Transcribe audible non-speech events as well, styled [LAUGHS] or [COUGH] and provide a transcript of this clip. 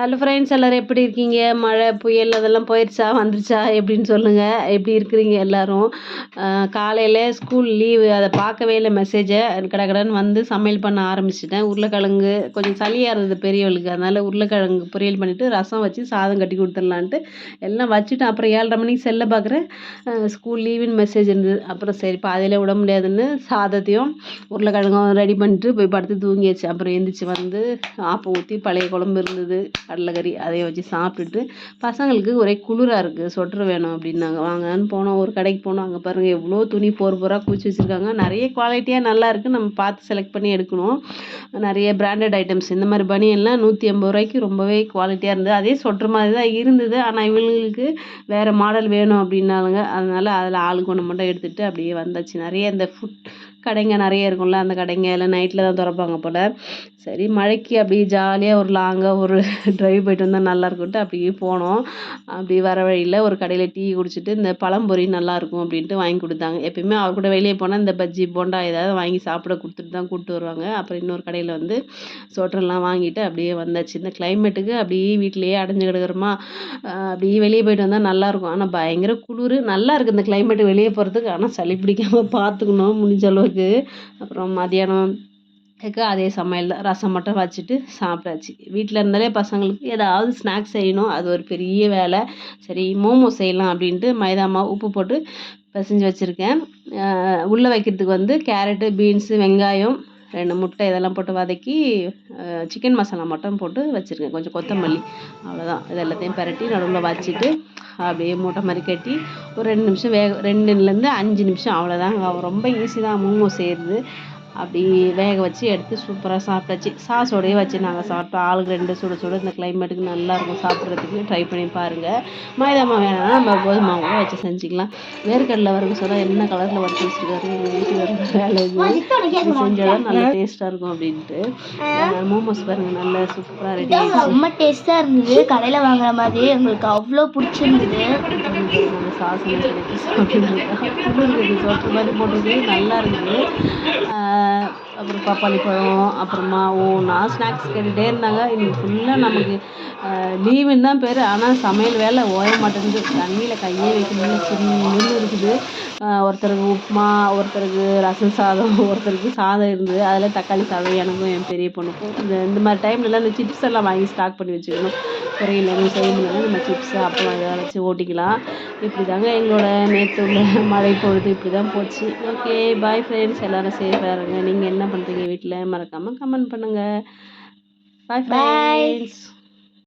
Hello friends எல்லோரும் எப்படி இருக்கீங்க? மழை புயல் அதெல்லாம் போயிடுச்சா வந்துருச்சா? எப்படின்னு சொல்லுங்கள் எப்படி இருக்கிறீங்க எல்லோரும்? காலையில் ஸ்கூல் லீவு அதை பார்க்கவே இல்லை மெசேஜை கடகடன்னு வந்து சமையல் பண்ண ஆரம்பிச்சிட்டேன். உருளைக்கிழங்கு கொஞ்சம் சளியாக இருந்தது பெரியவளுக்கு. அதனால் உருளைக்கிழங்கு பொரியல் பண்ணிவிட்டு ரசம் வச்சு சாதம் கட்டி கொடுத்துடலான்ட்டு எல்லாம் வச்சுட்டு அப்புறம் ஏழரை மணிக்கு செல்ல பார்க்குறேன். ஸ்கூல் லீவுன்னு மெசேஜ் இருந்தது. அப்புறம் சரி பாதியில் விட முடியாதுன்னு சாதத்தையும் உருளைக்கிழங்கும் ரெடி பண்ணிட்டு போய் படுத்து தூங்கியாச்சு. அப்புறம் எந்திரிச்சு வந்து ஆப்பம் ஊற்றி பழைய குழம்பு இருந்தது. கடலைக்கறி அதையே வச்சு சாப்பிட்டுட்டு பசங்களுக்கு ஒரே குளிராக இருக்குது சொட்ரு வேணும் அப்படின்னாங்க. வாங்கன்னு போனோம் ஒரு கடைக்கு போனோம். அங்கே பாருங்கள் எவ்வளோ துணி போர் போராக குவிச்சு வச்சுருக்காங்க. நிறைய குவாலிட்டியாக நல்லா இருக்குது நம்ம பார்த்து செலக்ட் பண்ணி எடுக்கணும். நிறைய பிராண்டட் ஐட்டம்ஸ் இந்த மாதிரி பனியன்லாம் நூற்றி ஐம்பது ரூபாய்க்கு ரொம்பவே குவாலிட்டியாக இருந்தது. அதே சொட்ரு மாதிரி தான் இருந்தது. ஆனால் இவங்களுக்கு வேறு மாடல் வேணும் அப்படின்னாலுங்க அதனால் அதில் ஆளுக்கு ஒன்று மட்டும் எடுத்துகிட்டு அப்படியே வந்தாச்சு. நிறைய இந்த ஃபுட் கடைங்க நிறைய இருக்கும்ல அந்த கடைங்க எல்லாம் நைட்டில் தான் திறப்பாங்க போல். சரி மழைக்கு அப்படியே ஜாலியாக ஒரு லாங்காக ஒரு [LAUGHS] ட்ரைவ் போயிட்டு வந்தால் நல்லா இருக்கும்ட்டு அப்படியே போனோம். அப்படி வர வழியில் ஒரு கடையில் டீ குடிச்சிட்டு இந்த பழம்பொரி நல்லாயிருக்கும் அப்படின்ட்டு வாங்கி கொடுத்தாங்க. எப்பயுமே அவர் கூட வெளியே போனால் இந்த பஜ்ஜி போண்டா ஏதாவது வாங்கி சாப்பிட கொடுத்துட்டு தான் கூப்பிட்டு வருவாங்க. அப்புறம் இன்னொரு கடையில் வந்து சோட்டர்லாம் வாங்கிட்டு அப்படியே வந்தாச்சு. இந்த கிளைமேட்டுக்கு அப்படியே வீட்டிலேயே அடைஞ்சு கிடக்குறோமா அப்படியே வெளியே போயிட்டு வந்தால் நல்லாயிருக்கும் ஆனால் பயங்கர குளிர். நல்லா இருக்குது இந்த கிளைமேட்டு வெளியே போகிறதுக்கு ஆனால் சளி பிடிக்காமல் பார்த்துக்கணும். முடிஞ்ச அவங்களுக்கு அப்புறம் மதியானம் அதே சமையல் தான் ரசம் மட்டும் வச்சுட்டு சாப்பிட்டாச்சு. வீட்டில் இருந்தாலே பசங்களுக்கு ஏதாவது ஸ்நாக்ஸ் செய்யணும். அது ஒரு பெரிய வேலை. சரி மோமோ செய்யலாம் அப்படின்ட்டு மைதா மாவு உப்பு போட்டு பிசைஞ்சு வச்சுருக்கேன். உள்ளே வைக்கிறதுக்கு வந்து கேரட்டு பீன்ஸு வெங்காயம் ரெண்டு முட்டை இதெல்லாம் போட்டு வதக்கி சிக்கன் மசாலா மட்டும் போட்டு வச்சுருக்கேன். கொஞ்சம் கொத்தமல்லி. அவ்வளோதான் இது எல்லாத்தையும் பரட்டி நடுவில் வச்சுட்டு அப்படியே மூட்டை மாதிரி கட்டி ஒரு ரெண்டு நிமிஷம் வேக ரெண்டுலேருந்து அஞ்சு நிமிஷம். அவ்வளோதாங்க ரொம்ப ஈஸி தான். மோமோ செய்கிறது அப்படி வேக வச்சு எடுத்து சூப்பராக சாப்பிட்டாச்சு. சாஸோடையே வச்சு நாங்கள் சாப்பிட்டோம். ஆளுக்கு ரெண்டு சுட சுட இந்த கிளைமேட்டுக்கு நல்லாயிருக்கும் சாப்பிட்றதுக்கு ட்ரை பண்ணி பாருங்கள் மைதா மாவு வேணாம்னா நம்ம கோதுமை கூட வச்சு செஞ்சுக்கலாம். வேர்க்கடலை வறுக்க சொன்னால் என்ன கலரில் வறுத்து வச்சுருக்காரு? எங்கள் வீட்டுக்கு வேலை இது. செஞ்சால் நல்லா டேஸ்ட்டாக இருக்கும் அப்படின்ட்டு. மோமோஸ் பாருங்கள் நல்லா சூப்பராக ரெடி ரொம்ப டேஸ்ட்டாக இருந்தது. கடையில் வாங்குற மாதிரி எங்களுக்கு அவ்வளோ பிடிச்சிருந்தது. நம்ம சாஸ் சாப்பிட்டு சொட்டு மாதிரி போட்டது. நல்லா இருக்குது அப்புறம் பப்பாளி பழம் அப்புறமா ஒவ்வொன்றா ஸ்நாக்ஸ் கேட்டுகிட்டே இருந்தாங்க. இன்னைக்கு ஃபுல்லாக நமக்கு லீவுன்னு தான் பேர். ஆனால் சமையல் வேலை ஓய மாட்டேங்குது. தண்ணியில் கையே வைக்கணும்னு சின்ன இருக்குது. ஒருத்தருக்கு உப்புமா ஒருத்தருக்கு ரசம் சாதம் ஒருத்தருக்கு சாதம் இருந்தது. அதில் தக்காளி சாதம் எனக்கும் என் பெரிய பொண்ணுக்கும். இந்த இந்த மாதிரி டைம்லலாம் இந்த சிப்ஸ் எல்லாம் வாங்கி ஸ்டாக் பண்ணி வச்சுக்கணும். பொரியல் எதுவும் செய்ய முடியல நம்ம சிப்ஸு அப்பளம் எதாவது வச்சு ஓட்டிக்கலாம். இப்படி தாங்க எங்களோட நேற்று உள்ள மழை பொழுது இப்படி தான் போச்சு. ஓகே பாய் ஃப்ரெண்ட்ஸ் எல்லோரும் சேஃபாக இருங்க. நீங்கள் என்ன பண்ணுறீங்க வீட்டில் மறக்காமல் கமெண்ட் பண்ணுங்கள் பாய் ஃப்ரெண்ட்ஸ்